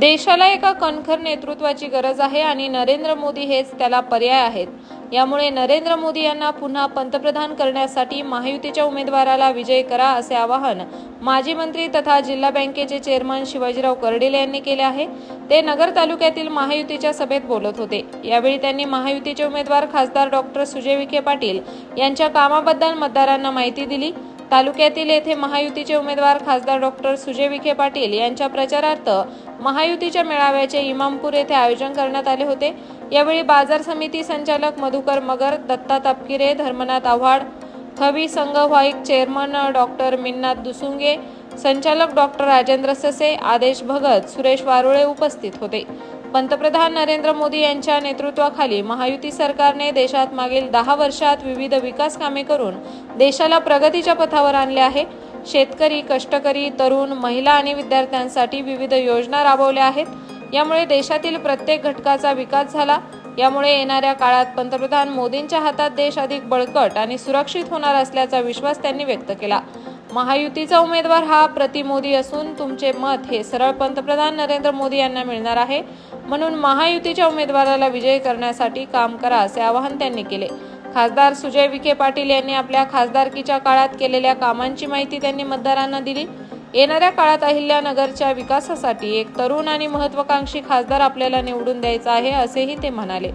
देशाला एका कणखर नेतृत्वाची गरज आहे आणि नरेंद्र मोदी हेच त्याला पर्याय आहेत. यामुळे नरेंद्र मोदी यांना पुन्हा पंतप्रधान करण्यासाठी महायुतीच्या उमेदवाराला विजय करा असे आवाहन माजी मंत्री तथा जिल्हा बँकेचे चेअरमन शिवाजीराव कर्डिले यांनी केले आहे. ते नगर तालुक्यातील महायुतीच्या सभेत बोलत होते. यावेळी त्यांनी महायुतीचे उमेदवार खासदार डॉक्टर सुजय विखे पाटील यांच्या कामाबद्दल मतदारांना माहिती दिली. तालुक्यातील येथे महायुतीचे उमेदवार खासदार डॉक्टर सुजय विखे पाटील यांच्या प्रचारार्थ महायुतीच्या मेळाव्याचे इमामपूर येथे आयोजन करण्यात आले होते. यावेळी बाजार समिती संचालक मधुकर मगर दत्ता तपकिरे धर्मनाथ आव्हाड खवी संघ व्हाईक चेअरमन डॉक्टर मिन्नाथ दुसुंगे संचालक डॉक्टर राजेंद्र ससे आदेश भगत सुरेश वारुळे उपस्थित होते. पंतप्रधान नरेंद्र मोदी यांच्या नेतृत्वाखाली महायुती सरकारने देशात मागील दहा वर्षात विविध विकास कामे करून देशाला प्रगतीच्या पथावर आणले आहे. शेतकरी कष्टकरी तरुण महिला आणि विद्यार्थ्यांसाठी विविध योजना राबवल्या आहेत. यामुळे देशातील प्रत्येक घटकाचा विकास झाला. यामुळे येणाऱ्या काळात पंतप्रधान मोदींच्या हातात देश अधिक बळकट आणि सुरक्षित होणार असल्याचा विश्वास त्यांनी व्यक्त केला. महायुतीचा उमेदवार हा प्रतिमोदी असून तुमचे मत हे सरळ पंतप्रधान नरेंद्र मोदी यांना मिळणार आहे. म्हणून महायुतीच्या उमेदवाराला विजयी करण्यासाठी काम करा असे आवाहन त्यांनी केले. खासदार सुजय विखे पाटील यांनी आपल्या खासदारकीच्या काळात केलेल्या कामांची माहिती त्यांनी मतदारांना दिली. येणाऱ्या काळात अहिल्यानगरच्या विकासासाठी एक तरुण आणि महत्वाकांक्षी खासदार आपल्याला निवडून द्यायचा आहे असेही ते म्हणाले.